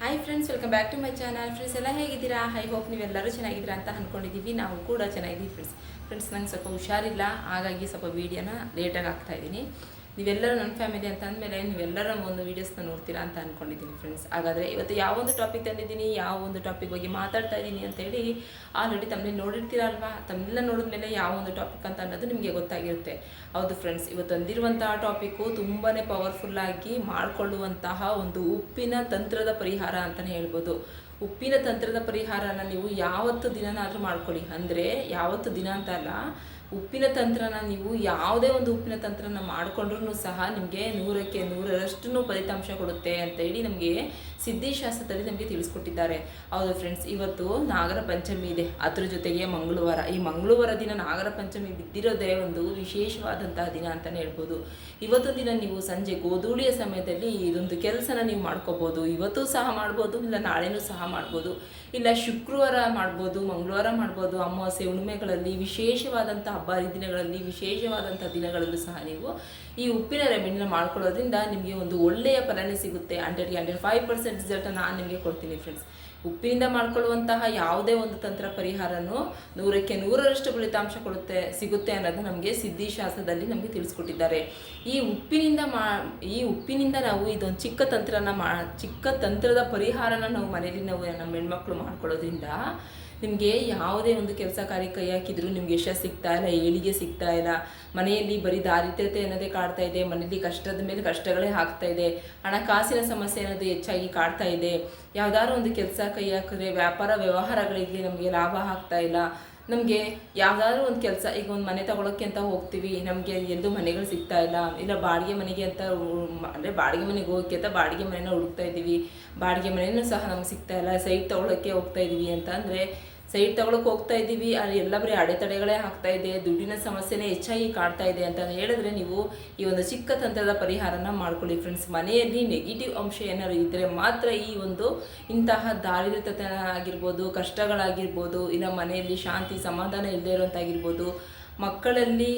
Hi friends welcome back to my channel friends ಎಲ್ಲ ಹೇಗಿದ್ದೀರಾ? I hope ನೀವೆಲ್ಲರೂ ಚೆನ್ನಾಗಿದ್ದೀರಾ ಅಂತ ಅಂದ್ಕೊಂಡಿದ್ದೀವಿ ನಾವು ಕೂಡ ಚೆನ್ನಾಗಿದ್ದೀವಿ ಫ್ರೆಂಡ್ಸ್ ಫ್ರೆಂಡ್ಸ್ ನಂಗೆ ಸ್ವಲ್ಪ ಹುಷಾರಿಲ್ಲ. ಹಾಗಾಗಿ ಸ್ವಲ್ಪ ವೀಡಿಯೋನ ಲೇಟಾಗಿ ಹಾಕ್ತಾ ಇದ್ದೀನಿ. ನೀವೆಲ್ಲರೂ ನನ್ನ ಫ್ಯಾಮಿಲಿ ಅಂತ ಅಂದಮೇಲೆ ನೀವೆಲ್ಲರ ಒಂದು ವೀಡಿಯೋಸ್ನ ನೋಡ್ತೀರಾ ಅಂತ ಅಂದ್ಕೊಂಡಿದ್ದೀನಿ ಫ್ರೆಂಡ್ಸ್ ಹಾಗಾದರೆ ಇವತ್ತು ಯಾವ ಒಂದು ಟಾಪಿಕ್ ತಂದಿದ್ದೀನಿ, ಯಾವ ಒಂದು ಟಾಪಿಕ್ ಬಗ್ಗೆ ಮಾತಾಡ್ತಾ ಇದ್ದೀನಿ ಅಂತೇಳಿ ಆಲ್ರೆಡಿ ತಮ್ಮ ನೋಡಿರ್ತೀರಾ ಅಲ್ವಾ ತಮ್ಮೆಲ್ಲ ನೋಡಿದ್ಮೇಲೆ ಯಾವ ಒಂದು ಟಾಪಿಕ್ ಅಂತ ಅನ್ನೋದು ನಿಮಗೆ ಗೊತ್ತಾಗಿರುತ್ತೆ. ಹೌದು ಫ್ರೆಂಡ್ಸ್ ಇವತ್ತು ತಂದಿರುವಂತಹ ಟಾಪಿಕ್ಕು ತುಂಬಾ ಪವರ್ಫುಲ್ಲಾಗಿ ಮಾಡಿಕೊಳ್ಳುವಂತಹ ಒಂದು ಉಪ್ಪಿನ ತಂತ್ರದ ಪರಿಹಾರ ಅಂತಲೇ ಹೇಳ್ಬೋದು. ಉಪ್ಪಿನ ತಂತ್ರದ ಪರಿಹಾರನ ನೀವು ಯಾವತ್ತು ದಿನನಾದರೂ ಮಾಡ್ಕೊಳ್ಳಿ. ಅಂದರೆ ಯಾವತ್ತು ದಿನ ಅಂತ ಅಲ್ಲ ಉಪ್ಪಿನ ತಂತ್ರನ ನೀವು ಯಾವುದೇ ಒಂದು ಉಪ್ಪಿನ ತಂತ್ರನ ಮಾಡಿಕೊಂಡ್ರೂ ಸಹ ನಿಮಗೆ ನೂರಕ್ಕೆ ನೂರರಷ್ಟು ಫಲಿತಾಂಶ ಕೊಡುತ್ತೆ ಅಂತ ಹೇಳಿ ನಮಗೆ ಸಿದ್ಧಿಶಾಸ್ತ್ರದಲ್ಲಿ ನಮಗೆ ತಿಳಿಸ್ಕೊಟ್ಟಿದ್ದಾರೆ. ಹೌದು ಫ್ರೆಂಡ್ಸ್ ಇವತ್ತು ನಾಗರ ಪಂಚಮಿ ಇದೆ. ಅದ್ರ ಜೊತೆಗೆ ಮಂಗಳವಾರ. ಈ ಮಂಗಳವಾರ ದಿನ ನಾಗರ ಪಂಚಮಿ ಬಿದ್ದಿರೋದೇ ಒಂದು ವಿಶೇಷವಾದಂತಹ ದಿನ ಅಂತಲೇ ಹೇಳ್ಬೋದು. ಇವತ್ತು ದಿನ ನೀವು ಸಂಜೆ ಗೋಧೂಳಿಯ ಸಮಯದಲ್ಲಿ ಇದೊಂದು ಕೆಲಸನ ನೀವು ಮಾಡ್ಕೋಬೋದು. ಇವತ್ತು ಸಹ ಮಾಡ್ಬೋದು, ಇಲ್ಲ ನಾಳೆನೂ ಸಹ ಮಾಡ್ಬೋದು. ಇಲ್ಲ ಶುಕ್ರವಾರ ಮಾಡ್ಬೋದು, ಮಂಗಳವಾರ ಮಾಡ್ಬೋದು. ಅಮಾವಾಸ್ಯೆ ಹುಣ್ಣಿಮೆಗಳಲ್ಲಿ ವಿಶೇಷವಾದಂಥ ಹಬ್ಬ ಹರಿದಿನಗಳಲ್ಲಿ ವಿಶೇಷವಾದಂಥ ದಿನಗಳಲ್ಲೂ ಸಹ ನೀವು ಈ ಉಪ್ಪಿನ ರೆಮಿಡಿನ ಮಾಡ್ಕೊಳ್ಳೋದ್ರಿಂದ ನಿಮಗೆ ಒಂದು ಒಳ್ಳೆಯ ಫಲನೇ ಸಿಗುತ್ತೆ. ಹಂಡ್ರೆಡ್ಗೆ ಹಂಡ್ರೆಡ್ ಫೈವ್ ಪರ್ಸೆಂಟ್ ರಿಸಲ್ಟನ್ನು ನಾನು ನಿಮಗೆ ಕೊಡ್ತೀನಿ ಫ್ರೆಂಡ್ಸ್ ಉಪ್ಪಿನಿಂದ ಮಾಡ್ಕೊಳ್ಳುವಂತಹ ಯಾವುದೇ ಒಂದು ತಂತ್ರ ಪರಿಹಾರನೂ ನೂರಕ್ಕೆ ನೂರರಷ್ಟು ಫಲಿತಾಂಶ ಕೊಡುತ್ತೆ, ಸಿಗುತ್ತೆ ಅನ್ನೋದು ನಮಗೆ ಸಿದ್ಧಿಶಾಸ್ತ್ರದಲ್ಲಿ ನಮಗೆ ತಿಳಿಸ್ಕೊಟ್ಟಿದ್ದಾರೆ. ಈ ಉಪ್ಪಿನಿಂದ ಮಾ, ಈ ಉಪ್ಪಿನಿಂದ ನಾವು ಇದೊಂದು ಚಿಕ್ಕ ತಂತ್ರನ ಮಾ, ಚಿಕ್ಕ ತಂತ್ರದ ಪರಿಹಾರನ ನಾವು ಮನೆಯಲ್ಲಿ ನಾವು ನಮ್ಮ ಹೆಣ್ಮಕ್ಳು ಮಾಡ್ಕೊಳ್ಳೋದ್ರಿಂದ ನಿಮಗೆ ಯಾವುದೇ ಒಂದು ಕೆಲಸ ಕಾರ್ಯ ಕೈ ಹಾಕಿದ್ರು ನಿಮ್ಗೆ ಯಶಸ್ಸು ಸಿಗ್ತಾ ಇಲ್ಲ, ಏಳಿಗೆ ಸಿಗ್ತಾ ಇಲ್ಲ, ಮನೆಯಲ್ಲಿ ಬರೀ ದಾರಿದ್ರ್ಯತೆ ಅನ್ನೋದೇ ಕಾಡ್ತಾ ಇದೆ, ಮನೆಯಲ್ಲಿ ಕಷ್ಟದ ಮೇಲೆ ಕಷ್ಟಗಳೇ ಆಗ್ತಾ ಇದೆ, ಹಣಕಾಸಿನ ಸಮಸ್ಯೆ ಅನ್ನೋದು ಹೆಚ್ಚಾಗಿ ಕಾಡ್ತಾ ಇದೆ. ಯಾವ್ದಾದ್ರು ಒಂದು ಕೆಲಸ ಕೈ ಹಾಕಿದ್ರೆ ವ್ಯಾಪಾರ ವ್ಯವಹಾರಗಳಿಗೆ ನಮಗೆ ಲಾಭ ಆಗ್ತಾ ಇಲ್ಲ ನಮಗೆ ಯಾವುದಾದ್ರೂ ಒಂದು ಕೆಲಸ, ಈಗ ಒಂದು ಮನೆ ತಗೊಳಕ್ಕೆ ಅಂತ ಹೋಗ್ತೀವಿ, ನಮಗೆ ಎಲ್ಲೂ ಮನೆಗಳು ಸಿಗ್ತಾ ಇಲ್ಲ ಇಲ್ಲ ಬಾಡಿಗೆ ಮನೆಗೆ ಅಂತ ಅಂದರೆ ಬಾಡಿಗೆ ಮನೆಗೆ ಹೋಗಕ್ಕೆ ಅಂತ ಬಾಡಿಗೆ ಮನೆನ ಹುಡುಕ್ತಾ ಇದ್ದೀವಿ, ಬಾಡಿಗೆ ಮನೆಯೂ ಸಹ ನಮ್ಗೆ ಸಿಗ್ತಾ ಇಲ್ಲ, ಸೈಟ್ ತಗೊಳಕ್ಕೆ ಹೋಗ್ತಾ ಇದ್ದೀವಿ ಅಂತ ಅಂದರೆ ಸೈಟ್ ತಗೊಳಕ್ಕೆ ಹೋಗ್ತಾ ಇದ್ದೀವಿ. ಅಲ್ಲಿ ಎಲ್ಲ ಬರೀ ಅಡೆತಡೆಗಳೇ ಆಗ್ತಾ ಇದೆ. ದುಡ್ಡಿನ ಸಮಸ್ಯೆನೇ ಹೆಚ್ಚಾಗಿ ಕಾಡ್ತಾ ಇದೆ ಅಂತ ಹೇಳಿದ್ರೆ ನೀವು ಈ ಒಂದು ಚಿಕ್ಕ ತಂತ್ರದ ಪರಿಹಾರನ ಮಾಡ್ಕೊಳ್ಳಿ ಫ್ರೆಂಡ್ಸ್ ಮನೆಯಲ್ಲಿ ನೆಗೆಟಿವ್ ಅಂಶ ಏನಾದ್ರು ಇದ್ದರೆ ಮಾತ್ರ ಈ ಒಂದು ಇಂತಹ ದಾರಿದ್ರ್ಯತೆ ಆಗಿರ್ಬೋದು, ಕಷ್ಟಗಳಾಗಿರ್ಬೋದು, ಇಲ್ಲ ಮನೆಯಲ್ಲಿ ಶಾಂತಿ, ಸಮಾಧಾನ ಇಲ್ಲದೆ ಇರುವಂತಾಗಿರ್ಬೋದು, ಮಕ್ಕಳಲ್ಲಿ,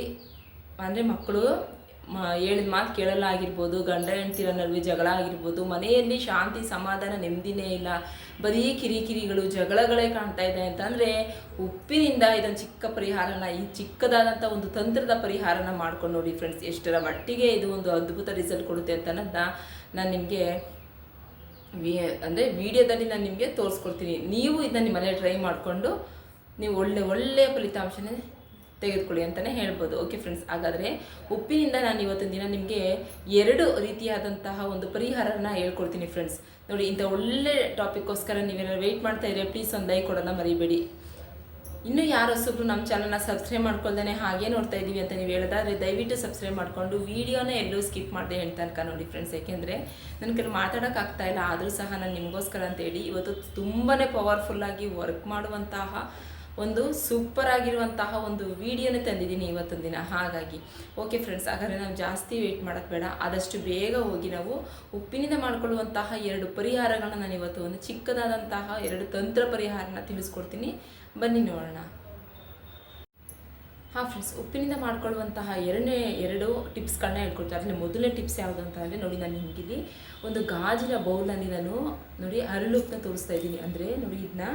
ಅಂದರೆ ಮಕ್ಕಳು ಹೇಳಿದ ಮಾತು ಕೇಳಲ್ಲ ಆಗಿರ್ಬೋದು ಗಂಡ ಹೆಂಡ್ತಿರ ನಡುವೆ ಜಗಳ ಆಗಿರ್ಬೋದು, ಮನೆಯಲ್ಲಿ ಶಾಂತಿ, ಸಮಾಧಾನ, ನೆಮ್ಮದಿನೇ ಇಲ್ಲ, ಬರೀ ಕಿರಿಕಿರಿಗಳು, ಜಗಳಗಳೇ ಕಾಣ್ತಾ ಇದೆ ಅಂತಂದರೆ ಉಪ್ಪಿನಿಂದ ಇದೊಂದು ಚಿಕ್ಕ ಪರಿಹಾರನ, ಈ ಚಿಕ್ಕದಾದಂಥ ಒಂದು ತಂತ್ರದ ಪರಿಹಾರನ ಮಾಡ್ಕೊಂಡು ನೋಡಿ ಫ್ರೆಂಡ್ಸ್ ಎಷ್ಟರ ಮಟ್ಟಿಗೆ ಇದು ಒಂದು ಅದ್ಭುತ ರಿಸಲ್ಟ್ ಕೊಡುತ್ತೆ ಅಂತ ನಾನು ನಿಮಗೆ ವಿ, ಅಂದರೆ ವಿಡಿಯೋದಲ್ಲಿ ನಾನು ನಿಮಗೆ ತೋರಿಸ್ಕೊಡ್ತೀನಿ. ನೀವು ಇದನ್ನ ನಿಮ್ಮ ಟ್ರೈ ಮಾಡಿಕೊಂಡು, ನೀವು ಒಳ್ಳೆ ಒಳ್ಳೆಯ ಫಲಿತಾಂಶನೇ ತೆಗೆದುಕೊಳ್ಳಿ ಅಂತಲೇ ಹೇಳ್ಬೋದು. ಓಕೆ ಫ್ರೆಂಡ್ಸ್ ಹಾಗಾದರೆ ಉಪ್ಪಿನಿಂದ ನಾನು ಇವತ್ತಿನ ದಿನ ನಿಮಗೆ ಎರಡು ರೀತಿಯಾದಂತಹ ಒಂದು ಪರಿಹಾರನ ಹೇಳ್ಕೊಡ್ತೀನಿ ಫ್ರೆಂಡ್ಸ್ ನೋಡಿ, ಇಂಥ ಒಳ್ಳೆ ಟಾಪಿಕ್ಗೋಸ್ಕರ ನೀವೇನಾದ್ರು ವೆಯ್ಟ್ ಮಾಡ್ತಾ ಇದ್ರೆ ಪ್ಲೀಸ್ ಒಂದು ಲೈಕ್ ಕೊಡೋಣ ಮರಿಬೇಡಿ. ಇನ್ನೂ ಯಾರು ಹೊಸಬ್ರು ನಮ್ಮ ಚಾನಲ್ನ ಸಬ್ಸ್ಕ್ರೈಬ್ ಮಾಡ್ಕೊಳ್ದೇ ಹಾಗೆ ನೋಡ್ತಾ ಇದ್ದೀವಿ ಅಂತ ನೀವು ಹೇಳೋದಾದ್ರೆ ದಯವಿಟ್ಟು ಸಬ್ಸ್ಕ್ರೈಬ್ ಮಾಡಿಕೊಂಡು ವೀಡಿಯೋನ ಎಲ್ಲೂ ಸ್ಕಿಪ್ ಮಾಡಿದೆ ಹೇಳ್ತಾ ತನಕ ನೋಡಿ ಫ್ರೆಂಡ್ಸ್ ಯಾಕೆಂದರೆ ನನ್ನ ಕೆಲವು ಮಾತಾಡೋಕ್ಕಾಗ್ತಾ ಇಲ್ಲ, ಆದರೂ ಸಹ ನಾನು ನಿಮಗೋಸ್ಕರ ಅಂತೇಳಿ ಇವತ್ತು ತುಂಬಾ ಪವರ್ಫುಲ್ಲಾಗಿ ವರ್ಕ್ ಮಾಡುವಂತಹ ಒಂದು ಸೂಪರ್ ಆಗಿರುವಂತಹ ಒಂದು ವಿಡಿಯೋನೇ ತಂದಿದ್ದೀನಿ ಇವತ್ತೊಂದು ದಿನ. ಹಾಗಾಗಿ ಓಕೆ ಫ್ರೆಂಡ್ಸ್ ಹಾಗಾದರೆ ನಾವು ಜಾಸ್ತಿ ವೆಯ್ಟ್ ಮಾಡೋಕ್ಕೆ ಬೇಡ. ಆದಷ್ಟು ಬೇಗ ಹೋಗಿ ನಾವು ಉಪ್ಪಿನಿಂದ ಮಾಡಿಕೊಳ್ಳುವಂತಹ ಎರಡು ಪರಿಹಾರಗಳನ್ನ ನಾನು ಇವತ್ತು ಒಂದು ಚಿಕ್ಕದಾದಂತಹ ಎರಡು ತಂತ್ರ ಪರಿಹಾರನ ತಿಳಿಸ್ಕೊಡ್ತೀನಿ. ಬನ್ನಿ ನೋಡೋಣ. ಹಾಂ ಫ್ರೆಂಡ್ಸ್ ಉಪ್ಪಿನಿಂದ ಮಾಡ್ಕೊಳ್ಳುವಂತಹ ಎರಡನೇ ಎರಡು ಟಿಪ್ಸ್ಗಳನ್ನ ಹೇಳ್ಕೊಡ್ತಾರೆ ಅದರಲ್ಲಿ ಮೊದಲನೇ ಟಿಪ್ಸ್ ಯಾವುದು ಅಂತ ಅಂದರೆ ನೋಡಿ ನಾನು ನಿಮಗಿಲ್ಲಿ ಒಂದು ಗಾಜಿನ ಬೌಲಲ್ಲಿ ನಾನು ನೋಡಿ ಹರಳುಪ್ಪನ್ನ ತೋರಿಸ್ತಾ ಇದ್ದೀನಿ. ಅಂದರೆ ನೋಡಿ ಇದನ್ನ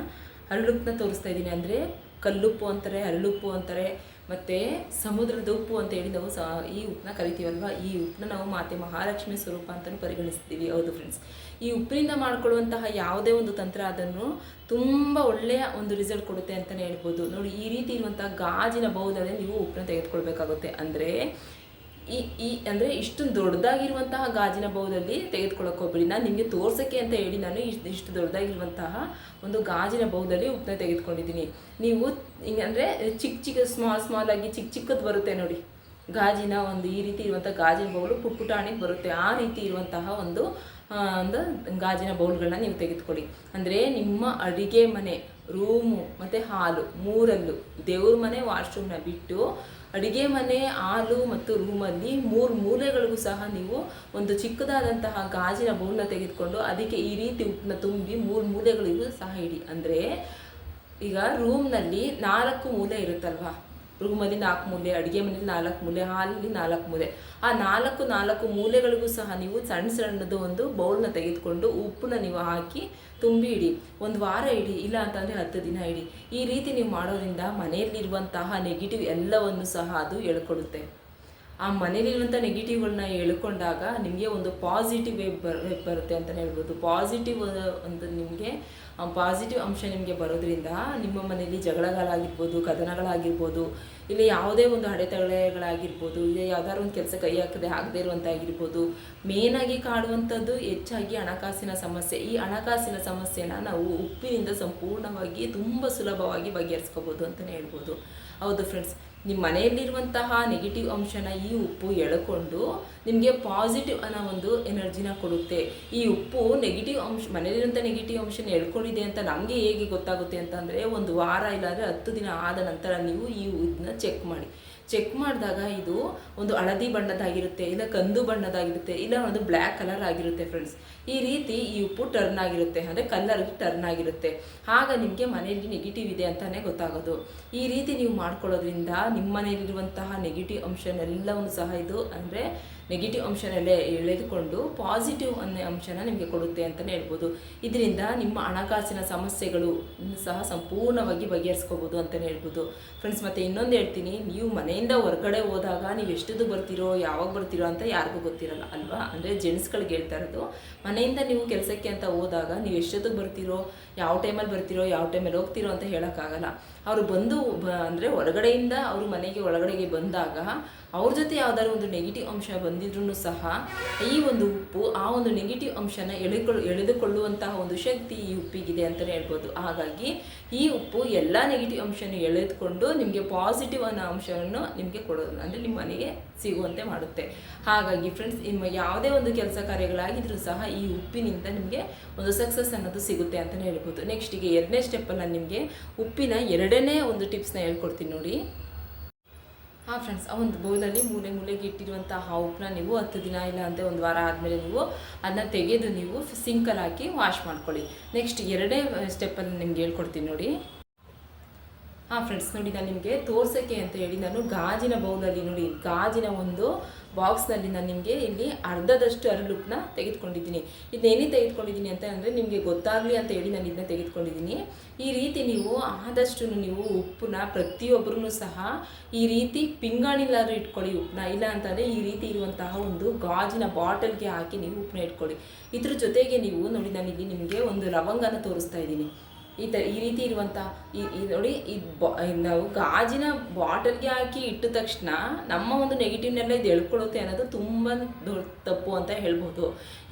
ಅರಳುಪ್ಪನ್ನ ತೋರಿಸ್ತಾ ಇದ್ದೀನಿ ಅಂದರೆ ಕಲ್ಲುಪ್ಪು ಅಂತಾರೆ ಅರಳುಪ್ಪು ಅಂತಾರೆ, ಮತ್ತು ಸಮುದ್ರದ ಉಪ್ಪು ಅಂತ ಹೇಳಿ ನಾವು ಸಹ ಈ ಉಪ್ಪನ್ನ ಕರಿತೀವಲ್ವ? ಈ ಉಪ್ಪನ್ನ ನಾವು ಮಾತೆ ಮಹಾಲಕ್ಷ್ಮಿ ಸ್ವರೂಪ ಅಂತಲೂ ಪರಿಗಣಿಸ್ತೀವಿ. ಹೌದು ಫ್ರೆಂಡ್ಸ್ ಈ ಉಪ್ಪಿನಿಂದ ಮಾಡ್ಕೊಳ್ಳುವಂತಹ ಯಾವುದೇ ಒಂದು ತಂತ್ರ ಅದನ್ನು ತುಂಬ ಒಳ್ಳೆಯ ಒಂದು ರಿಸಲ್ಟ್ ಕೊಡುತ್ತೆ ಅಂತಲೇ ಹೇಳ್ಬೋದು. ನೋಡಿ, ಈ ರೀತಿ ಇರುವಂಥ ಗಾಜಿನ ಬೌಲಲ್ಲಿ ನೀವು ಉಪ್ಪನ್ನ ತೆಗೆದುಕೊಳ್ಬೇಕಾಗುತ್ತೆ. ಅಂದರೆ ಈ ಈ ಅಂದರೆ ಇಷ್ಟೊಂದು ದೊಡ್ಡದಾಗಿರುವಂತಹ ಗಾಜಿನ ಬೌಲಲ್ಲಿ ತೆಗೆದುಕೊಳ್ಳೋಕೆ ಹೋಗ್ಬೇಡಿ. ನಾನು ನಿಮಗೆ ತೋರ್ಸೋಕ್ಕೆ ಅಂತ ಹೇಳಿ ನಾನು ಇಷ್ಟು ಇಷ್ಟು ದೊಡ್ಡದಾಗಿರುವಂತಹ ಒಂದು ಗಾಜಿನ ಬೌಲಲ್ಲಿ ಉಪ್ಪನ್ನ ತೆಗೆದುಕೊಂಡಿದ್ದೀನಿ. ನೀವು ಹಿಂಗೆ ಅಂದರೆ ಚಿಕ್ಕ ಚಿಕ್ಕ ಸ್ಮಾಲ್ ಸ್ಮಾಲ್ ಚಿಕ್ಕ ಚಿಕ್ಕದು ಬರುತ್ತೆ ನೋಡಿ. ಗಾಜಿನ ಒಂದು ಈ ರೀತಿ ಇರುವಂಥ ಗಾಜಿನ ಬೌಲು ಪುಟ್ ಪುಟಾಣಿಗೆ ಬರುತ್ತೆ. ಆ ರೀತಿ ಇರುವಂತಹ ಒಂದು ಒಂದು ಗಾಜಿನ ಬೌಲ್ಗಳನ್ನ ನೀವು ತೆಗೆದುಕೊಳ್ಳಿ. ಅಂದರೆ ನಿಮ್ಮ ಅಡಿಗೆ ಮನೆ ರೂಮು ಮತ್ತು ಹಾಲು ಮೂರಲ್ಲೂ, ದೇವ್ರ ಮನೆ ವಾಶ್ರೂಮ್ನ ಬಿಟ್ಟು ಅಡುಗೆ ಮನೆ, ಹಾಲು ಮತ್ತು ರೂಮಲ್ಲಿ ಮೂರು ಮೂಲೆಗಳಿಗೂ ಸಹ ನೀವು ಒಂದು ಚಿಕ್ಕದಾದಂತಹ ಗಾಜಿನ ಬೌಲ್ನ ತೆಗೆದುಕೊಂಡು ಅದಕ್ಕೆ ಈ ರೀತಿ ಉಪ್ಪನ್ನ ತುಂಬಿ ಮೂರು ಮೂಲೆಗಳಿಗೂ ಸಹ ಇಡಿ. ಅಂದರೆ ಈಗ ರೂಮ್ನಲ್ಲಿ ನಾಲ್ಕು ಮೂಲೆ ಇರುತ್ತಲ್ವಾ? ರೂಮಲ್ಲಿ ನಾಲ್ಕು ಮೂಲೆ, ಅಡುಗೆ ಮನೇಲಿ ನಾಲ್ಕು ಮೂಲೆ, ಹಾಲಲ್ಲಿ ನಾಲ್ಕು ಮೂಲೆ. ಆ ನಾಲ್ಕು ನಾಲ್ಕು ಮೂಲೆಗಳಿಗೂ ಸಹ ನೀವು ಸಣ್ಣ ಸಣ್ಣದು ಒಂದು ಬೌಲ್ನ ತೆಗೆದುಕೊಂಡು ಉಪ್ಪನ್ನ ನೀವು ಹಾಕಿ ತುಂಬಿ ಇಡಿ. ಒಂದು ವಾರ ಇಡಿ, ಇಲ್ಲ ಅಂತಂದರೆ ಹತ್ತು ದಿನ ಇಡಿ. ಈ ರೀತಿ ನೀವು ಮಾಡೋದ್ರಿಂದ ಮನೆಯಲ್ಲಿರುವಂತಹ ನೆಗೆಟಿವ್ ಎಲ್ಲವನ್ನು ಸಹ ಅದು ಹೇಳ್ಕೊಡುತ್ತೆ. ಆ ಮನೇಲಿರುವಂಥ ನೆಗೆಟಿವ್ಗಳನ್ನ ಹೇಳ್ಕೊಂಡಾಗ ನಿಮಗೆ ಒಂದು ಪಾಸಿಟಿವ್ ವೇಬ್ ಬರ್, ಬರುತ್ತೆ ಅಂತಲೇ ಹೇಳ್ಬೋದು. ಪಾಸಿಟಿವ್ ಒಂದು ನಿಮಗೆ ಪಾಸಿಟಿವ್ ಅಂಶ ನಿಮಗೆ ಬರೋದ್ರಿಂದ ನಿಮ್ಮ ಮನೆಯಲ್ಲಿ ಜಗಳಗಳಾಗಿರ್ಬೋದು, ಕದನಗಳಾಗಿರ್ಬೋದು, ಇಲ್ಲ ಯಾವುದೇ ಒಂದು ಅಡೆತಡೆಗಳಾಗಿರ್ಬೋದು, ಇಲ್ಲ ಯಾವ್ದಾದ್ರು ಒಂದು ಕೆಲಸ ಕೈ ಹಾಕದೆ ಆಗದೆ ಇರುವಂತಾಗಿರ್ಬೋದು ಆಗಿ ಕಾಡುವಂಥದ್ದು ಹೆಚ್ಚಾಗಿ ಹಣಕಾಸಿನ ಸಮಸ್ಯೆ. ಈ ಹಣಕಾಸಿನ ಸಮಸ್ಯೆನ ನಾವು ಉಪ್ಪಿನಿಂದ ಸಂಪೂರ್ಣವಾಗಿ ತುಂಬ ಸುಲಭವಾಗಿ ಬಗೆಹರಿಸ್ಕೋಬೋದು ಅಂತಲೇ ಹೇಳ್ಬೋದು. ಹೌದು ಫ್ರೆಂಡ್ಸ್ ನಿಮ್ಮ ಮನೆಯಲ್ಲಿರುವಂತಹ ನೆಗೆಟಿವ್ ಅಂಶನ ಈ ಉಪ್ಪು ಎಳ್ಕೊಂಡು ನಿಮಗೆ ಪಾಸಿಟಿವ್ ಅನ್ನೋ ಒಂದು ಎನರ್ಜಿನ ಕೊಡುತ್ತೆ. ಈ ಉಪ್ಪು ನೆಗೆಟಿವ್ ಅಂಶ ಮನೆಯಲ್ಲಿರುವಂಥ ನೆಗೆಟಿವ್ ಅಂಶನ ಎಳ್ಕೊಂಡಿದೆ ಅಂತ ನಮಗೆ ಹೇಗೆ ಗೊತ್ತಾಗುತ್ತೆ ಅಂತಂದರೆ ಒಂದು ವಾರ ಇಲ್ಲಾಂದರೆ ಹತ್ತು ದಿನ ಆದ ನಂತರ ನೀವು ಈ ಇದನ್ನ ಚೆಕ್ ಮಾಡಿ. ಚೆಕ್ ಮಾಡಿದಾಗ ಇದು ಒಂದು ಹಳದಿ ಬಣ್ಣದಾಗಿರುತ್ತೆ ಇಲ್ಲ ಕಂದು ಬಣ್ಣದಾಗಿರುತ್ತೆ ಇಲ್ಲ ಒಂದು ಬ್ಲ್ಯಾಕ್ ಕಲರ್ ಆಗಿರುತ್ತೆ ಫ್ರೆಂಡ್ಸ್ ಈ ರೀತಿ ಈ ಉಪ್ಪು ಟರ್ನ್ ಆಗಿರುತ್ತೆ, ಅಂದರೆ ಕಲರ್ ಟರ್ನ್ ಆಗಿರುತ್ತೆ. ಆಗ ನಿಮಗೆ ಮನೆಯಲ್ಲಿ ನೆಗೆಟಿವ್ ಇದೆ ಅಂತಲೇ ಗೊತ್ತಾಗೋದು. ಈ ರೀತಿ ನೀವು ಮಾಡ್ಕೊಳ್ಳೋದ್ರಿಂದ ನಿಮ್ಮ ಮನೆಯಲ್ಲಿರುವಂತಹ ನೆಗೆಟಿವ್ ಅಂಶನೆಲ್ಲವನ್ನು ಸಹ ಇದು ಅಂದರೆ ನೆಗೆಟಿವ್ ಅಂಶನಲ್ಲೇ ಎಳೆದುಕೊಂಡು ಪಾಸಿಟಿವ್ ಅನ್ನೋ ಅಂಶನ ನಿಮಗೆ ಕೊಡುತ್ತೆ ಅಂತಲೇ ಹೇಳ್ಬೋದು. ಇದರಿಂದ ನಿಮ್ಮ ಹಣಕಾಸಿನ ಸಮಸ್ಯೆಗಳು ಸಹ ಸಂಪೂರ್ಣವಾಗಿ ಬಗೆಹರಿಸ್ಕೋಬೋದು ಅಂತಲೇ ಹೇಳ್ಬೋದು. ಫ್ರೆಂಡ್ಸ್ ಮತ್ತು ಇನ್ನೊಂದು ಹೇಳ್ತೀನಿ. ನೀವು ಮನೆಯಿಂದ ಹೊರಗಡೆ ಹೋದಾಗ ನೀವು ಎಷ್ಟದು ಬರ್ತೀರೋ, ಯಾವಾಗ ಬರ್ತೀರೋ ಅಂತ ಯಾರಿಗೂ ಗೊತ್ತಿರಲ್ಲ, ಅಲ್ವಾ? ಅಂದರೆ ಜೆಂಟ್ಸ್ಗಳಿಗೆ ಹೇಳ್ತಾ ಇರೋದು, ಮನೆಯಿಂದ ನೀವು ಕೆಲಸಕ್ಕೆ ಅಂತ ಹೋದಾಗ ನೀವು ಎಷ್ಟೊತ್ತಿಗೆ ಬರ್ತೀರೋ, ಯಾವ ಟೈಮಲ್ಲಿ ಬರ್ತೀರೋ, ಯಾವ ಟೈಮಲ್ಲಿ ಹೋಗ್ತೀರೋ ಅಂತ ಹೇಳೋಕ್ಕಾಗಲ್ಲ. ಅವರು ಬಂದು ಬ ಅಂದರೆ ಹೊರಗಡೆಯಿಂದ ಅವರು ಮನೆಗೆ, ಒಳಗಡೆಗೆ ಬಂದಾಗ ಅವ್ರ ಜೊತೆ ಯಾವ್ದಾದ್ರು ಒಂದು ನೆಗೆಟಿವ್ ಅಂಶ ಬಂದಿದ್ರೂ ಸಹ ಈ ಒಂದು ಉಪ್ಪು, ಆ ಒಂದು ನೆಗೆಟಿವ್ ಅಂಶನ ಎಳೆಕೊಳ್ಳ ಎಳೆದುಕೊಳ್ಳುವಂತಹ ಒಂದು ಶಕ್ತಿ ಈ ಉಪ್ಪಿಗಿದೆ ಅಂತಲೇ ಹೇಳ್ಬೋದು. ಹಾಗಾಗಿ ಈ ಉಪ್ಪು ಎಲ್ಲ ನೆಗೆಟಿವ್ ಅಂಶನ ಎಳೆದುಕೊಂಡು ನಿಮಗೆ ಪಾಸಿಟಿವ್ ಅನ್ನೋ ಅಂಶವನ್ನು ನಿಮಗೆ ಕೊಡೋದು ಅಂದರೆ ನಿಮ್ಮ ಮನೆಗೆ ಸಿಗುವಂತೆ ಮಾಡುತ್ತೆ. ಹಾಗಾಗಿ ಫ್ರೆಂಡ್ಸ್ ನಿಮ್ಮ ಯಾವುದೇ ಒಂದು ಕೆಲಸ ಕಾರ್ಯಗಳಾಗಿದ್ರೂ ಸಹ ಈ ಉಪ್ಪಿನಿಂದ ನಿಮಗೆ ಒಂದು ಸಕ್ಸಸ್ ಅನ್ನೋದು ಸಿಗುತ್ತೆ ಅಂತಲೇ ಹೇಳ್ಬೋದು. ನೆಕ್ಸ್ಟಿಗೆ ಎರಡನೇ ಸ್ಟೆಪ್ಪಲ್ಲಿ ನಿಮಗೆ ಉಪ್ಪಿನ ಎರಡನೇ ಒಂದು ಟಿಪ್ಸ್ನ ಹೇಳ್ಕೊಡ್ತೀನಿ ನೋಡಿ. ಹಾಂ ಫ್ರೆಂಡ್ಸ್ ಆ ಒಂದು ಬೌಲಲ್ಲಿ ಮೂಲೆ ಮೂಲೆಗೆ ಇಟ್ಟಿರುವಂತಹ ಉಪ್ಪನ್ನ ನೀವು ಹತ್ತು ದಿನ ಇಲ್ಲ ಅಂದರೆ ಒಂದು ವಾರ ಆದಮೇಲೆ ನೀವು ಅದನ್ನ ತೆಗೆದು ನೀವು ಸಿಂಕಲ್ಲಿ ಹಾಕಿ ವಾಶ್ ಮಾಡ್ಕೊಳ್ಳಿ. ನೆಕ್ಸ್ಟ್ ಎರಡೇ ಸ್ಟೆಪ್ಪನ್ನು ನಿಮ್ಗೆ ಹೇಳ್ಕೊಡ್ತೀನಿ ನೋಡಿ. ಹಾಂ ಫ್ರೆಂಡ್ಸ್ ನೋಡಿ, ನಾನು ನಿಮಗೆ ತೋರ್ಸೋಕ್ಕೆ ಅಂತ ಹೇಳಿ, ನಾನು ಗಾಜಿನ ಬೌಲಲ್ಲಿ ನೋಡಿ, ಗಾಜಿನ ಒಂದು ಬಾಕ್ಸ್ನಲ್ಲಿ ನಾನು ನಿಮಗೆ ಇಲ್ಲಿ ಅರ್ಧದಷ್ಟು ಅರಳುಪ್ಪನ್ನ ತೆಗೆದುಕೊಂಡಿದ್ದೀನಿ. ಇದನ್ನೇನೇ ತೆಗೆದುಕೊಂಡಿದ್ದೀನಿ ಅಂತ ಅಂದರೆ ನಿಮಗೆ ಗೊತ್ತಾಗಲಿ ಅಂತ ಹೇಳಿ ನಾನು ಇದನ್ನ ತೆಗೆದುಕೊಂಡಿದ್ದೀನಿ. ಈ ರೀತಿ ನೀವು ಆದಷ್ಟು ನೀವು ಉಪ್ಪನ್ನ ಪ್ರತಿಯೊಬ್ಬರೂ ಸಹ ಈ ರೀತಿ ಪಿಂಗಾಣಿಲಾದರೂ ಇಟ್ಕೊಳ್ಳಿ ಉಪ್ಪನ್ನ. ಇಲ್ಲ ಅಂತಂದರೆ ಈ ರೀತಿ ಇರುವಂತಹ ಒಂದು ಗಾಜಿನ ಬಾಟಲ್ಗೆ ಹಾಕಿ ನೀವು ಉಪ್ಪನ್ನ ಇಟ್ಕೊಳ್ಳಿ. ಇದ್ರ ಜೊತೆಗೆ ನೀವು ನೋಡಿ, ನಾನು ಇಲ್ಲಿ ನಿಮಗೆ ಒಂದು ಲವಂಗನ ತೋರಿಸ್ತಾ ಇದ್ದೀನಿ. ಈ ತ, ಈ ರೀತಿ ಇರುವಂಥ ಈ ನೋಡಿ, ಈ ಬಾ ನಾವು ಗಾಜಿನ ಬಾಟಲ್ಗೆ ಹಾಕಿ ಇಟ್ಟ ತಕ್ಷಣ ನಮ್ಮ ಒಂದು ನೆಗೆಟಿವ್ನೆಲ್ಲ ಇದು ಎಳ್ಕೊಳ್ಳುತ್ತೆ ಅನ್ನೋದು ತುಂಬ ದೊಡ್ಡ ತಪ್ಪು ಅಂತ ಹೇಳ್ಬೋದು.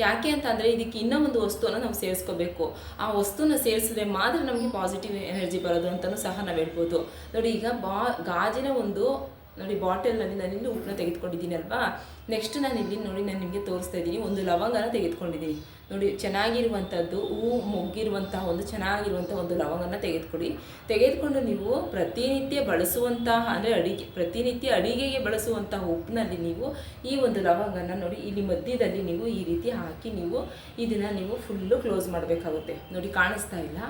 ಯಾಕೆ ಅಂತಂದರೆ ಇದಕ್ಕೆ ಇನ್ನೂ ಒಂದು ವಸ್ತುವನ್ನು ನಾವು ಸೇರಿಸ್ಕೋಬೇಕು. ಆ ವಸ್ತುನ ಸೇರಿಸಿದ್ರೆ ಮಾತ್ರ ನಮಗೆ ಪಾಸಿಟಿವ್ ಎನರ್ಜಿ ಬರೋದು ಅಂತಲೂ ಸಹ ನಾವು ಹೇಳ್ಬೋದು. ನೋಡಿ, ಈಗ ಬಾ, ಗಾಜಿನ ಒಂದು ನೋಡಿ ಬಾಟಲ್ನಲ್ಲಿ ನಾನು ಇಲ್ಲಿ ಉಪ್ಪನ್ನ ತೆಗೆದುಕೊಂಡಿದ್ದೀನಿ ಅಲ್ವಾ? ನೆಕ್ಸ್ಟ್ ನಾನು ಇಲ್ಲಿ ನೋಡಿ ನಾನು ನಿಮಗೆ ತೋರಿಸ್ತಾ ಇದ್ದೀನಿ, ಒಂದು ಲವಂಗನ ತೆಗೆದುಕೊಂಡಿದ್ದೀನಿ. ನೋಡಿ ಚೆನ್ನಾಗಿರುವಂಥದ್ದು ಹೂವು ಮೊಗ್ಗಿರುವಂತಹ ಒಂದು ಚೆನ್ನಾಗಿರುವಂಥ ಒಂದು ಲವಂಗನ ತೆಗೆದುಕೊಡಿ. ತೆಗೆದುಕೊಂಡು ನೀವು ಪ್ರತಿನಿತ್ಯ ಬಳಸುವಂತಹ, ಅಂದರೆ ಅಡಿಗೆ, ಪ್ರತಿನಿತ್ಯ ಅಡಿಗೆಗೆ ಬಳಸುವಂತಹ ಉಪ್ಪಿನಲ್ಲಿ ನೀವು ಈ ಒಂದು ಲವಂಗನ ನೋಡಿ, ಇಲ್ಲಿ ಮಧ್ಯದಲ್ಲಿ ನೀವು ಈ ರೀತಿ ಹಾಕಿ ನೀವು ಇದನ್ನು ನೀವು ಫುಲ್ಲು ಕ್ಲೋಸ್ ಮಾಡಬೇಕಾಗುತ್ತೆ. ನೋಡಿ ಕಾಣಿಸ್ತಾ ಇಲ್ಲ?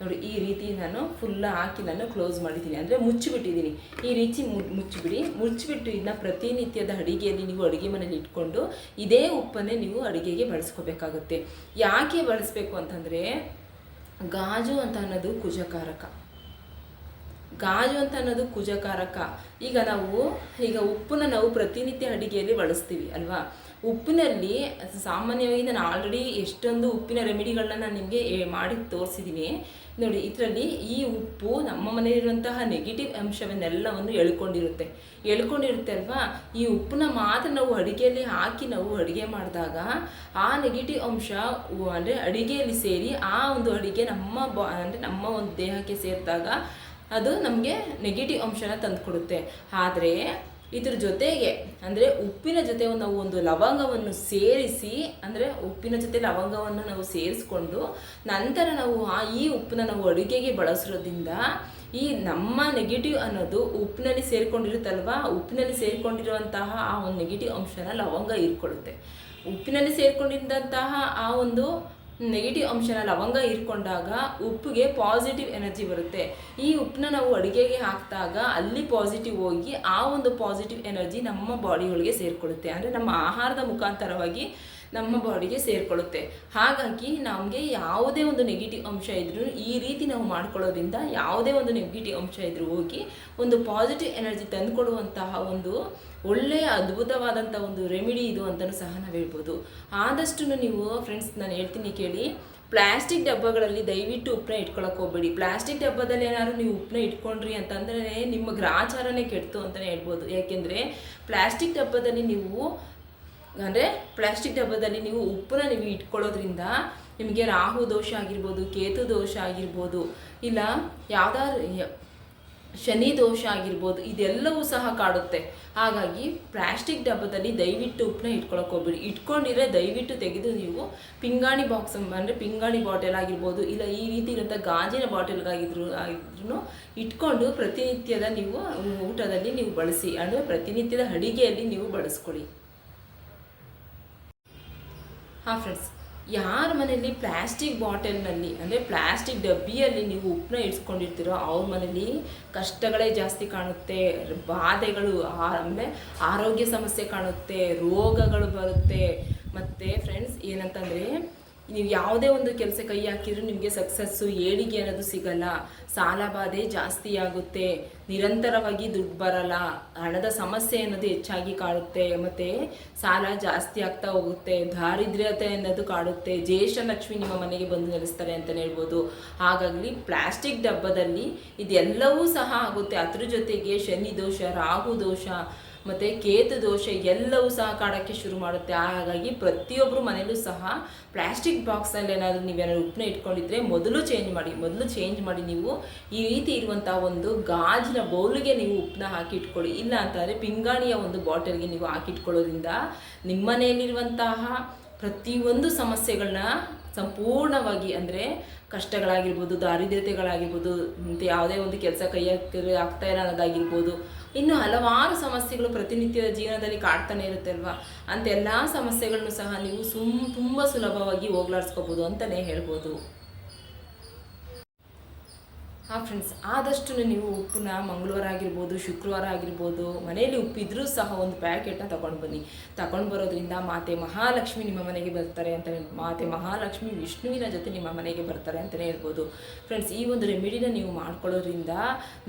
ನೋಡಿ, ಈ ರೀತಿ ನಾನು ಫುಲ್ಲ ಹಾಕಿ ನಾನು ಕ್ಲೋಸ್ ಮಾಡಿದ್ದೀನಿ. ಅಂದರೆ ಮುಚ್ಚಿಬಿಟ್ಟಿದ್ದೀನಿ. ಈ ರೀತಿ ಮುಚ್ಚಿಬಿಡಿ. ಮುಚ್ಚಿಬಿಟ್ಟು ಇದನ್ನ ಪ್ರತಿನಿತ್ಯದ ಅಡಿಗೆಯಲ್ಲಿ ನೀವು ಅಡುಗೆ ಮನೇಲಿ ಇಟ್ಕೊಂಡು ಇದೇ ಉಪ್ಪನ್ನೇ ನೀವು ಅಡುಗೆಗೆ ಬಳಸ್ಕೋಬೇಕಾಗುತ್ತೆ. ಯಾಕೆ ಬಳಸಬೇಕು ಅಂತಂದರೆ, ಗಾಜು ಅಂತ ಅನ್ನೋದು ಕುಜಕಾರಕ. ಗಾಜು ಅಂತ ಅನ್ನೋದು ಕುಜಕಾರಕ. ಈಗ ನಾವು, ಈಗ ಉಪ್ಪನ್ನ ನಾವು ಪ್ರತಿನಿತ್ಯ ಅಡುಗೆಯಲ್ಲಿ ಬಳಸ್ತೀವಿ, ಅಲ್ವಾ? ಉಪ್ಪಿನಲ್ಲಿ ಸಾಮಾನ್ಯವಾಗಿ ನಾನು ಆಲ್ರೆಡಿ ಎಷ್ಟೊಂದು ಉಪ್ಪಿನ ರೆಮಿಡಿಗಳನ್ನ ನಾನು ನಿಮಗೆ ಮಾಡಿ ತೋರಿಸಿದ್ದೀನಿ ನೋಡಿ, ಇದರಲ್ಲಿ ಈ ಉಪ್ಪು ನಮ್ಮ ಮನೆಯಲ್ಲಿರುವಂತಹ ನೆಗೆಟಿವ್ ಅಂಶವನ್ನೆಲ್ಲವನ್ನು ಎಳ್ಕೊಂಡಿರುತ್ತೆ. ಎಳ್ಕೊಂಡಿರುತ್ತೆ ಅಲ್ವಾ? ಈ ಉಪ್ಪನ್ನ ಮಾತ್ರ ನಾವು ಅಡುಗೆಯಲ್ಲಿ ಹಾಕಿ ನಾವು ಅಡುಗೆ ಮಾಡಿದಾಗ ಆ ನೆಗೆಟಿವ್ ಅಂಶ ಅಂದರೆ ಅಡುಗೆಯಲ್ಲಿ ಸೇರಿ ಆ ಒಂದು ಅಡುಗೆ ನಮ್ಮ ಬಾ, ಅಂದರೆ ನಮ್ಮ ಒಂದು ದೇಹಕ್ಕೆ ಸೇರಿದಾಗ ಅದು ನಮಗೆ ನೆಗೆಟಿವ್ ಅಂಶನ ತಂದುಕೊಡುತ್ತೆ. ಆದರೆ ಇದ್ರ ಜೊತೆಗೆ ಅಂದರೆ ಉಪ್ಪಿನ ಜೊತೆ ನಾವು ಒಂದು ಲವಂಗವನ್ನು ಸೇರಿಸಿ, ಅಂದರೆ ಉಪ್ಪಿನ ಜೊತೆ ಲವಂಗವನ್ನು ನಾವು ಸೇರಿಸ್ಕೊಂಡು ನಂತರ ನಾವು ಆ ಈ ಉಪ್ಪನ್ನ ನಾವು ಅಡುಗೆಗೆ ಬಳಸೋದ್ರಿಂದ ಈ ನಮ್ಮ ನೆಗೆಟಿವ್ ಅನ್ನೋದು ಉಪ್ಪಿನಲ್ಲಿ ಸೇರ್ಕೊಂಡಿರುತ್ತಲ್ವಾ? ಉಪ್ಪಿನಲ್ಲಿ ಸೇರಿಕೊಂಡಿರುವಂತಹ ಆ ಒಂದು ನೆಗೆಟಿವ್ ಅಂಶನ ಲವಂಗ ಇರ್ಕೊಳ್ಳುತ್ತೆ ಉಪ್ಪಿನಲ್ಲಿ ಸೇರಿಕೊಂಡಿದ್ದಂತಹ ಆ ಒಂದು ನೆಗೆಟಿವ್ ಅಂಶನ ಲವಂಗ ಇರ್ಕೊಂಡಾಗ ಉಪ್ಪಿಗೆ ಪಾಸಿಟಿವ್ ಎನರ್ಜಿ ಬರುತ್ತೆ. ಈ ಉಪ್ಪನ್ನ ನಾವು ಅಡುಗೆಗೆ ಹಾಕಿದಾಗ ಅಲ್ಲಿ ಪಾಸಿಟಿವ್ ಹೋಗಿ ಆ ಒಂದು ಪಾಸಿಟಿವ್ ಎನರ್ಜಿ ನಮ್ಮ ಬಾಡಿ ಒಳಗೆ ಸೇರಿಕೊಳ್ಳುತ್ತೆ ಅಂದರೆ ನಮ್ಮ ಆಹಾರದ ಮುಖಾಂತರವಾಗಿ ನಮ್ಮ ಬಾಡಿಗೆ ಸೇರಿಕೊಳ್ಳುತ್ತೆ. ಹಾಗಾಗಿ ನಮಗೆ ಯಾವುದೇ ಒಂದು ನೆಗೆಟಿವ್ ಅಂಶ ಇದ್ರೂ ಈ ರೀತಿ ನಾವು ಮಾಡ್ಕೊಳ್ಳೋದ್ರಿಂದ ಯಾವುದೇ ಒಂದು ನೆಗೆಟಿವ್ ಅಂಶ ಇದ್ರೂ ಹೋಗಿ ಒಂದು ಪಾಸಿಟಿವ್ ಎನರ್ಜಿ ತಂದುಕೊಡುವಂತಹ ಒಂದು ಒಳ್ಳೆಯ ಅದ್ಭುತವಾದಂಥ ಒಂದು ರೆಮಿಡಿ ಇದು ಅಂತಲೂ ಸಹ ನಾವು ಹೇಳ್ಬೋದು. ಆದಷ್ಟು ನೀವು ಫ್ರೆಂಡ್ಸ್ ನಾನು ಹೇಳ್ತೀನಿ ಕೇಳಿ ಪ್ಲಾಸ್ಟಿಕ್ ಡಬ್ಬಗಳಲ್ಲಿ ದಯವಿಟ್ಟು ಉಪ್ಪನ್ನ ಇಟ್ಕೊಳಕ್ಕೆ ಹೋಗ್ಬೇಡಿ. ಪ್ಲಾಸ್ಟಿಕ್ ಡಬ್ಬದಲ್ಲಿ ಏನಾದ್ರು ನೀವು ಉಪ್ಪನ್ನ ಇಟ್ಕೊಂಡ್ರಿ ಅಂತಂದ್ರೆ ನಿಮ್ಮ ಗ್ರಾಚಾರನೇ ಕೆಡ್ತು ಅಂತಲೇ ಹೇಳ್ಬೋದು. ಯಾಕೆಂದರೆ ಪ್ಲಾಸ್ಟಿಕ್ ಡಬ್ಬದಲ್ಲಿ ನೀವು ಅಂದರೆ ಪ್ಲಾಸ್ಟಿಕ್ ಡಬ್ಬದಲ್ಲಿ ನೀವು ಉಪ್ಪನ್ನ ನೀವು ಇಟ್ಕೊಳ್ಳೋದ್ರಿಂದ ನಿಮಗೆ ರಾಹು ದೋಷ ಆಗಿರ್ಬೋದು, ಕೇತು ದೋಷ ಆಗಿರ್ಬೋದು, ಇಲ್ಲ ಯಾವುದಾದ್ರು ಶನಿ ದೋಷ ಆಗಿರ್ಬೋದು, ಇದೆಲ್ಲವೂ ಸಹ ಕಾಡುತ್ತೆ. ಹಾಗಾಗಿ ಪ್ಲಾಸ್ಟಿಕ್ ಡಬ್ಬದಲ್ಲಿ ದಯವಿಟ್ಟು ಉಪ್ಪನ್ನ ಇಟ್ಕೊಳಕ್ಕೆ ಹೋಗ್ಬಿಡಿ. ಇಟ್ಕೊಂಡಿದ್ರೆ ದಯವಿಟ್ಟು ತೆಗೆದು ನೀವು ಪಿಂಗಾಣಿ ಬಾಕ್ಸ್ ಅಂದರೆ ಪಿಂಗಾಣಿ ಬಾಟಲ್ ಆಗಿರ್ಬೋದು, ಇಲ್ಲ ಈ ರೀತಿ ಇರುವಂಥ ಗಾಜಿನ ಬಾಟಲ್ಗಾಗಿದ್ರು ಆಗಿದ್ರು ಇಟ್ಕೊಂಡು ಪ್ರತಿನಿತ್ಯದ ನೀವು ಊಟದಲ್ಲಿ ನೀವು ಬಳಸಿ, ಅಂದರೆ ಪ್ರತಿನಿತ್ಯದ ಅಡಿಗೆಯಲ್ಲಿ ನೀವು ಬಳಸ್ಕೊಳ್ಳಿ. ಹಾಂ ಫ್ರೆಂಡ್ಸ್ ಯಾರ ಮನೆಯಲ್ಲಿ ಪ್ಲಾಸ್ಟಿಕ್ ಬಾಟಲ್ನಲ್ಲಿ ಅಂದರೆ ಪ್ಲಾಸ್ಟಿಕ್ ಡಬ್ಬಿಯಲ್ಲಿ ನೀವು ಉಪ್ಪನ್ನ ಇಡ್ಸ್ಕೊಂಡಿರ್ತೀರೋ ಅವ್ರ ಮನೇಲಿ ಕಷ್ಟಗಳೇ ಜಾಸ್ತಿ ಕಾಣುತ್ತೆ, ಬಾಧೆಗಳು ಆಮೇಲೆ ಆರೋಗ್ಯ ಸಮಸ್ಯೆ ಕಾಣುತ್ತೆ, ರೋಗಗಳು ಬರುತ್ತೆ. ಮತ್ತು ಫ್ರೆಂಡ್ಸ್ ಏನಂತಂದರೆ ನೀವು ಯಾವುದೇ ಒಂದು ಕೆಲಸ ಕೈ ಹಾಕಿದ್ರು ನಿಮಗೆ ಸಕ್ಸಸ್ಸು ಏಳಿಗೆ ಅನ್ನೋದು ಸಿಗಲ್ಲ. ಸಾಲ ಬಾಧೆ ಜಾಸ್ತಿ ಆಗುತ್ತೆ. ನಿರಂತರವಾಗಿ ದುಡ್ಡು ಬರಲ್ಲ. ಹಣದ ಸಮಸ್ಯೆ ಅನ್ನೋದು ಹೆಚ್ಚಾಗಿ ಕಾಡುತ್ತೆ. ಮತ್ತು ಸಾಲ ಜಾಸ್ತಿ ಆಗ್ತಾ ಹೋಗುತ್ತೆ. ದಾರಿದ್ರ್ಯತೆ ಅನ್ನೋದು ಕಾಡುತ್ತೆ. ಜ್ಯೇಷ್ಠ ಲಕ್ಷ್ಮಿ ನಿಮ್ಮ ಮನೆಗೆ ಬಂದು ನೆಲೆಸ್ತಾರೆ ಅಂತಲೇ ಹೇಳ್ಬೋದು. ಹಾಗಾಗಿ ಪ್ಲಾಸ್ಟಿಕ್ ಡಬ್ಬದಲ್ಲಿ ಇದೆಲ್ಲವೂ ಸಹ ಆಗುತ್ತೆ. ಅದ್ರ ಜೊತೆಗೆ ಶನಿ ದೋಷ, ರಾಹು ದೋಷ ಮತ್ತು ಕೇತು ದೋಷ ಎಲ್ಲವೂ ಸಹ ಕಾಡೋಕ್ಕೆ ಶುರು ಮಾಡುತ್ತೆ. ಹಾಗಾಗಿ ಪ್ರತಿಯೊಬ್ಬರು ಮನೆಯಲ್ಲೂ ಸಹ ಪ್ಲಾಸ್ಟಿಕ್ ಬಾಕ್ಸಲ್ಲಿ ಏನಾದರೂ ನೀವೇನಾದ್ರು ಉಪ್ಪನ್ನ ಇಟ್ಕೊಂಡಿದ್ರೆ ಮೊದಲು ಚೇಂಜ್ ಮಾಡಿ, ಮೊದಲು ಚೇಂಜ್ ಮಾಡಿ ನೀವು ಈ ರೀತಿ ಇರುವಂಥ ಒಂದು ಗಾಜಿನ ಬೌಲಿಗೆ ನೀವು ಉಪ್ಪನ್ನ ಹಾಕಿ ಇಟ್ಕೊಳ್ಳಿ. ಇಲ್ಲ ಅಂತಂದರೆ ಪಿಂಗಾಣಿಯ ಒಂದು ಬಾಟಲ್ಗೆ ನೀವು ಹಾಕಿಟ್ಕೊಳ್ಳೋದ್ರಿಂದ ನಿಮ್ಮ ಮನೆಯಲ್ಲಿರುವಂತಹ ಪ್ರತಿಯೊಂದು ಸಮಸ್ಯೆಗಳನ್ನ ಸಂಪೂರ್ಣವಾಗಿ ಅಂದರೆ ಕಷ್ಟಗಳಾಗಿರ್ಬೋದು, ದಾರಿದ್ರ್ಯತೆಗಳಾಗಿರ್ಬೋದು, ಮತ್ತು ಯಾವುದೇ ಒಂದು ಕೆಲಸ ಕೈ ಆಗ್ತಾ ಇರೋದಾಗಿರ್ಬೋದು ಇನ್ನು ಹಲವಾರು ಸಮಸ್ಯೆಗಳು ಪ್ರತಿನಿತ್ಯದ ಜೀವನದಲ್ಲಿ ಕಾಡ್ತಾನೆ ಇರುತ್ತೆ ಅಲ್ವಾ ಅಂತ ಎಲ್ಲ ಸಮಸ್ಯೆಗಳನ್ನು ಸಹ ನೀವು ಸುಮ್, ತುಂಬ ಸುಲಭವಾಗಿ ಹೋಗ್ಲಾಡ್ಸ್ಕೋಬೋದು ಅಂತಲೇ ಹೇಳ್ಬೋದು. ಹಾಂ ಫ್ರೆಂಡ್ಸ್ ಆದಷ್ಟು ನೀವು ಉಪ್ಪನ್ನ ಮಂಗಳವಾರ ಆಗಿರ್ಬೋದು ಶುಕ್ರವಾರ ಆಗಿರ್ಬೋದು ಮನೆಯಲ್ಲಿ ಉಪ್ಪಿದ್ರೂ ಸಹ ಒಂದು ಪ್ಯಾಕೆಟ್ನ ತಗೊಂಡು ಬನ್ನಿ. ತಗೊಂಡು ಬರೋದ್ರಿಂದ ಮಾತೆ ಮಹಾಲಕ್ಷ್ಮಿ ನಿಮ್ಮ ಮನೆಗೆ ಬರ್ತಾರೆ ಅಂತಲೇ ಮಾತೆ ಮಹಾಲಕ್ಷ್ಮಿ ವಿಷ್ಣುವಿನ ಜೊತೆ ನಿಮ್ಮ ಮನೆಗೆ ಬರ್ತಾರೆ ಅಂತಲೇ ಹೇಳ್ಬೋದು. ಫ್ರೆಂಡ್ಸ್ ಈ ಒಂದು ರೆಮಿಡಿನ ನೀವು ಮಾಡ್ಕೊಳ್ಳೋದ್ರಿಂದ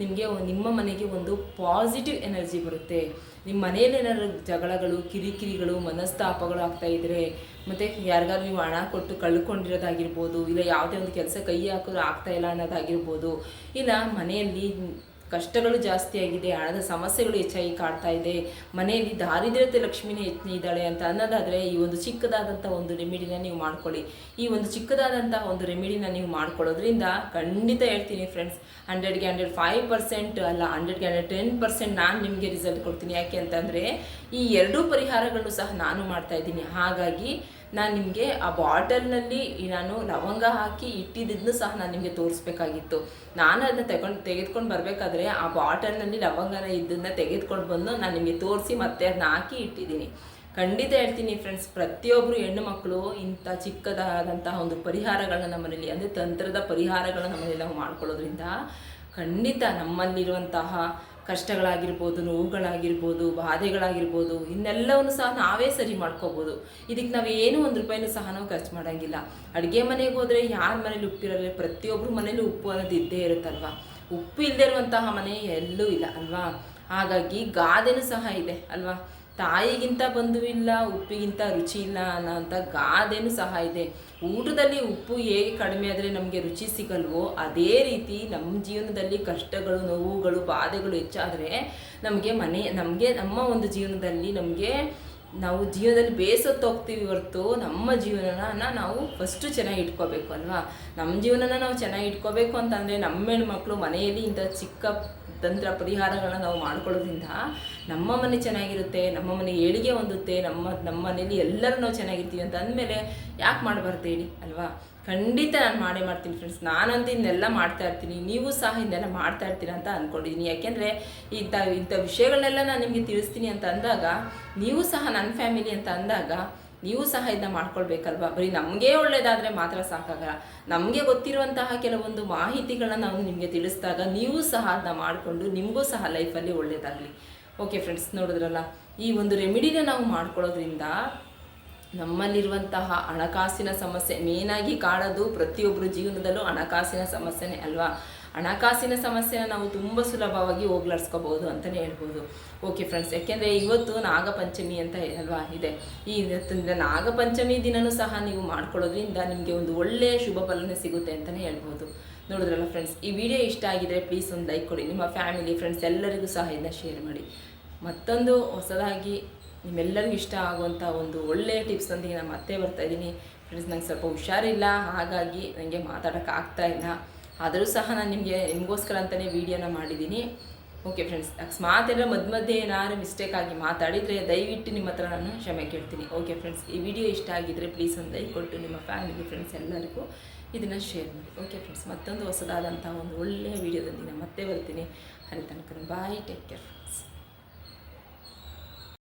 ನಿಮಗೆ ನಿಮ್ಮ ಮನೆಗೆ ಒಂದು ಪಾಸಿಟಿವ್ ಎನರ್ಜಿ ಬರುತ್ತೆ. ನಿಮ್ಮ ಏನಾದ್ರು ಜಗಳಗಳು, ಕಿರಿಕಿರಿಗಳು, ಮನಸ್ತಾಪಗಳು ಆಗ್ತಾ ಇದ್ರೆ ಮತ್ತು ಯಾರಿಗಾದ್ರು ನೀವು ಹಣ ಕೊಟ್ಟು ಕಳ್ಕೊಂಡಿರೋದಾಗಿರ್ಬೋದು, ಇಲ್ಲ ಯಾವುದೇ ಒಂದು ಕೆಲಸ ಕೈ ಹಾಕಿದ್ರು ಆಗ್ತಾ ಇಲ್ಲ ಅನ್ನೋದಾಗಿರ್ಬೋದು, ಇಲ್ಲ ಮನೆಯಲ್ಲಿ ಕಷ್ಟಗಳು ಜಾಸ್ತಿ ಆಗಿದೆ, ಹಣದ ಸಮಸ್ಯೆಗಳು ಹೆಚ್ಚಾಗಿ ಕಾಡ್ತಾ ಇದೆ, ಮನೆಯಲ್ಲಿ ದಾರಿದ್ರ್ಯತೆ ಲಕ್ಷ್ಮಿನೇ ಇದ್ದಾಳೆ ಅಂತ ಅನ್ನೋದಾದರೆ ಈ ಒಂದು ಚಿಕ್ಕದಾದಂಥ ಒಂದು ರೆಮಿಡಿನ ನೀವು ಮಾಡ್ಕೊಳ್ಳಿ. ಈ ಒಂದು ಚಿಕ್ಕದಾದಂಥ ಒಂದು ರೆಮಿಡಿನ ನೀವು ಮಾಡ್ಕೊಳ್ಳೋದ್ರಿಂದ ಖಂಡಿತ ಹೇಳ್ತೀನಿ ಫ್ರೆಂಡ್ಸ್ ಹಂಡ್ರೆಡ್ಗೆ ಹಂಡ್ರೆಡ್ ಫೈವ್ ಪರ್ಸೆಂಟ್ ಅಲ್ಲ ಹಂಡ್ರೆಡ್ಗೆ ಹಂಡ್ರೆಡ್ ಟೆನ್ ಪರ್ಸೆಂಟ್ ನಾನು ನಿಮಗೆ ರಿಸಲ್ಟ್ ಕೊಡ್ತೀನಿ. ಯಾಕೆ ಅಂತಂದರೆ ಈ ಎರಡೂ ಪರಿಹಾರಗಳನ್ನು ಸಹ ನಾನು ಮಾಡ್ತಾ ಇದ್ದೀನಿ. ಹಾಗಾಗಿ ನಾನು ನಿಮಗೆ ಆ ಬಾಟಲ್ನಲ್ಲಿ ನಾನು ಲವಂಗ ಹಾಕಿ ಇಟ್ಟಿದ್ದನ್ನು ಸಹ ನಾನು ನಿಮಗೆ ತೋರಿಸ್ಬೇಕಾಗಿತ್ತು. ನಾನು ಅದನ್ನ ತಗೊಂಡು, ತೆಗೆದುಕೊಂಡು ಬರಬೇಕಾದ್ರೆ ಆ ಬಾಟಲ್ನಲ್ಲಿ ಲವಂಗನ ಇದನ್ನು ತೆಗೆದುಕೊಂಡು ಬಂದು ನಾನು ನಿಮಗೆ ತೋರಿಸಿ ಮತ್ತೆ ಅದನ್ನ ಹಾಕಿ ಇಟ್ಟಿದ್ದೀನಿ. ಖಂಡಿತ ಹೇಳ್ತೀನಿ ಫ್ರೆಂಡ್ಸ್ ಪ್ರತಿಯೊಬ್ಬರು ಹೆಣ್ಣು ಮಕ್ಕಳು ಇಂಥ ಚಿಕ್ಕದಾದಂತಹ ಒಂದು ಪರಿಹಾರಗಳನ್ನ ನಮ್ಮನೇಲಿ ಅಂದರೆ ತಂತ್ರದ ಪರಿಹಾರಗಳನ್ನ ನಮ್ಮನೇಲಿ ನಾವು ಮಾಡ್ಕೊಳ್ಳೋದ್ರಿಂದ ಖಂಡಿತ ನಮ್ಮಲ್ಲಿರುವಂತಹ ಕಷ್ಟಗಳಾಗಿರ್ಬೋದು, ನೋವುಗಳಾಗಿರ್ಬೋದು, ಬಾಧೆಗಳಾಗಿರ್ಬೋದು, ಇನ್ನೆಲ್ಲವನ್ನು ಸಹ ನಾವೇ ಸರಿ ಮಾಡ್ಕೋಬೋದು. ಇದಕ್ಕೆ ನಾವು ಏನು ಒಂದು ರೂಪಾಯಿನೂ ಸಹ ನಾವು ಖರ್ಚು ಮಾಡೋಂಗಿಲ್ಲ. ಅಡುಗೆ ಮನೆಗೆ ಹೋದರೆ ಯಾರ ಮನೇಲಿ ಉಪ್ಪಿರಲ್ಲ ಪ್ರತಿಯೊಬ್ಬರು ಮನೇಲಿ ಉಪ್ಪು ಅನ್ನೋದು ಇದ್ದೇ ಇರುತ್ತಲ್ವಾ? ಉಪ್ಪು ಇಲ್ಲದೆ ಇರುವಂತಹ ಮನೆ ಎಲ್ಲೂ ಇಲ್ಲ ಅಲ್ವಾ? ಹಾಗಾಗಿ ಗಾದೆನೂ ಸಹ ಇದೆ ಅಲ್ವಾ? ತಾಯಿಗಿಂತ ಬಂಧುವಿಲ್ಲ ಉಪ್ಪಿಗಿಂತ ರುಚಿ ಇಲ್ಲ ಅನ್ನೋಂಥ ಗಾದೆನೂ ಸಹ ಇದೆ. ಊಟದಲ್ಲಿ ಉಪ್ಪು ಹೇಗೆ ಕಡಿಮೆ ಆದರೆ ನಮಗೆ ರುಚಿ ಸಿಗಲ್ವೋ, ಅದೇ ರೀತಿ ನಮ್ಮ ಜೀವನದಲ್ಲಿ ಕಷ್ಟಗಳು, ನೋವುಗಳು, ಬಾಧೆಗಳು ಹೆಚ್ಚಾದರೆ ನಮಗೆ ಮನೆ, ನಮಗೆ ನಮ್ಮ ಒಂದು ಜೀವನದಲ್ಲಿ ನಮಗೆ ನಾವು ಜೀವನದಲ್ಲಿ ಬೇಸತ್ತು ಹೋಗ್ತೀವಿ ಹೊರತು ನಮ್ಮ ಜೀವನನ ನಾವು ಫಸ್ಟು ಚೆನ್ನಾಗಿ ಇಟ್ಕೋಬೇಕು ಅಲ್ವಾ? ನಮ್ಮ ಜೀವನನ ನಾವು ಚೆನ್ನಾಗಿ ಇಟ್ಕೋಬೇಕು ಅಂತಂದರೆ ನಮ್ಮ ಹೆಣ್ಮಕ್ಳು ಮನೆಯಲ್ಲಿ ಇಂಥ ಚಿಕ್ಕ ತಂತ್ರ ಪರಿಹಾರಗಳನ್ನ ನಾವು ಮಾಡ್ಕೊಳ್ಳೋದ್ರಿಂದ ನಮ್ಮ ಮನೆ ಚೆನ್ನಾಗಿರುತ್ತೆ, ನಮ್ಮ ಮನೆ ಏಳಿಗೆ ಹೊಂದುತ್ತೆ, ನಮ್ಮ ನಮ್ಮ ಮನೇಲಿ ಎಲ್ಲರೂ ನಾವು ಚೆನ್ನಾಗಿರ್ತೀವಿ ಅಂತ ಅಂದಮೇಲೆ ಯಾಕೆ ಮಾಡಬಾರ್ದು ಹೇಳಿ, ಅಲ್ವಾ? ಖಂಡಿತ ನಾನು ಮಾಡೇ ಮಾಡ್ತೀನಿ ಫ್ರೆಂಡ್ಸ್ ನಾನಂತೂ ಇನ್ನೆಲ್ಲ ಮಾಡ್ತಾ ಇರ್ತೀನಿ. ನೀವು ಸಹ ಇನ್ನೆಲ್ಲ ಮಾಡ್ತಾ ಇರ್ತೀರ ಅಂತ ಅಂದ್ಕೊಂಡಿದ್ದೀನಿ ಯಾಕೆಂದರೆ ಇಂಥ ಇಂಥ ವಿಷಯಗಳನ್ನೆಲ್ಲ ನಾನು ನಿಮಗೆ ತಿಳಿಸ್ತೀನಿ ಅಂತ ಅಂದಾಗ, ನೀವು ಸಹ ನನ್ನ ಫ್ಯಾಮಿಲಿ ಅಂತ ಅಂದಾಗ ನೀವು ಸಹ ಇದನ್ನ ಮಾಡ್ಕೊಳ್ಬೇಕಲ್ವಾ? ಬರೀ ನಮಗೆ ಒಳ್ಳೇದಾದರೆ ಮಾತ್ರ ಸಾಕಾಗಲ್ಲ. ನಮಗೆ ಗೊತ್ತಿರುವಂತಹ ಕೆಲವೊಂದು ಮಾಹಿತಿಗಳನ್ನ ನಾವು ನಿಮಗೆ ತಿಳಿಸಿದಾಗ ನೀವು ಸಹ ಅದನ್ನ ಮಾಡಿಕೊಂಡು ನಿಮಗೂ ಸಹ ಲೈಫಲ್ಲಿ ಒಳ್ಳೇದಾಗಲಿ. ಓಕೆ ಫ್ರೆಂಡ್ಸ್ ನೋಡಿದ್ರಲ್ಲ? ಈ ಒಂದು ರೆಮಿಡಿನ ನಾವು ಮಾಡ್ಕೊಳ್ಳೋದ್ರಿಂದ ನಮ್ಮಲ್ಲಿರುವಂತಹ ಹಣಕಾಸಿನ ಸಮಸ್ಯೆ ಮೇನಾಗಿ ಕಾಣೋದು ಪ್ರತಿಯೊಬ್ಬರು ಜೀವನದಲ್ಲೂ ಹಣಕಾಸಿನ ಸಮಸ್ಯೆನೇ ಅಲ್ವಾ? ಹಣಕಾಸಿನ ಸಮಸ್ಯೆನ ನಾವು ತುಂಬ ಸುಲಭವಾಗಿ ಹೋಗ್ಲಾಡ್ಸ್ಕೋಬಹುದು ಅಂತಲೇ ಹೇಳ್ಬೋದು. ಓಕೆ ಫ್ರೆಂಡ್ಸ್ ಯಾಕೆಂದರೆ ಇವತ್ತು ನಾಗಪಂಚಮಿ ಅಂತ ಅಲ್ವಾ ಇದೆ. ಈ ಇವತ್ತಿನ ನಾಗಪಂಚಮಿ ದಿನನೂ ಸಹ ನೀವು ಮಾಡ್ಕೊಳ್ಳೋದ್ರಿಂದ ನಿಮಗೆ ಒಂದು ಒಳ್ಳೆಯ ಶುಭ ಫಲನೆ ಸಿಗುತ್ತೆ ಅಂತಲೇ ಹೇಳ್ಬೋದು. ನೋಡಿದ್ರಲ್ಲ ಫ್ರೆಂಡ್ಸ್ ಈ ವಿಡಿಯೋ ಇಷ್ಟ ಆಗಿದ್ರೆ ಪ್ಲೀಸ್ ಒಂದು ಲೈಕ್ ಕೊಡಿ. ನಿಮ್ಮ ಫ್ಯಾಮಿಲಿ ಫ್ರೆಂಡ್ಸ್ ಎಲ್ಲರಿಗೂ ಸಹ ಇದನ್ನ ಶೇರ್ ಮಾಡಿ. ಮತ್ತೊಂದು ಹೊಸದಾಗಿ ನಿಮ್ಮೆಲ್ಲರಿಗೂ ಇಷ್ಟ ಆಗುವಂಥ ಒಂದು ಒಳ್ಳೆಯ ಟಿಪ್ಸ್ನೊಂದಿಗೆ ನಾನು ಮತ್ತೆ ಬರ್ತಾ ಇದ್ದೀನಿ. ಫ್ರೆಂಡ್ಸ್ ನಂಗೆ ಸ್ವಲ್ಪ ಹುಷಾರಿಲ್ಲ, ಹಾಗಾಗಿ ನನಗೆ ಮಾತಾಡೋಕ್ಕಾಗ್ತಾ ಇಲ್ಲ. ಆದರೂ ಸಹ ನಾನು ನಿಮಗೆ ನಿಮಗೋಸ್ಕರ ಅಂತಲೇ ವೀಡಿಯೋನ ಮಾಡಿದ್ದೀನಿ. ಓಕೆ ಫ್ರೆಂಡ್ಸ್ ಅಕಸ್ಮಾತ್ ಎಲ್ಲ ಮಧ್ಯ ಮಧ್ಯೆ ಏನಾದ್ರು ಮಿಸ್ಟೇಕ್ ಆಗಿ ಮಾತಾಡಿದರೆ ದಯವಿಟ್ಟು ನಿಮ್ಮ ಹತ್ರ ನಾನು ಕ್ಷಮೆ ಕೇಳ್ತೀನಿ. ಓಕೆ ಫ್ರೆಂಡ್ಸ್ ಈ ವಿಡಿಯೋ ಇಷ್ಟ ಆಗಿದ್ದರೆ ಪ್ಲೀಸ್ ಒಂದು ಲೈಕ್ ಕೊಟ್ಟು ನಿಮ್ಮ ಫ್ಯಾಮಿಲಿ ಫ್ರೆಂಡ್ಸ್ ಎಲ್ಲರಿಗೂ ಇದನ್ನು ಶೇರ್ ಮಾಡಿ. ಓಕೆ ಫ್ರೆಂಡ್ಸ್ ಮತ್ತೊಂದು ಹೊಸದಾದಂಥ ಒಂದು ಒಳ್ಳೆಯ ವೀಡಿಯೋದಲ್ಲಿ ನಾನು ಮತ್ತೆ ಬರ್ತೀನಿ. ಅಲ್ಲಿ ತನಕ ಬಾಯ್ ಟೇಕ್ ಕೇರ್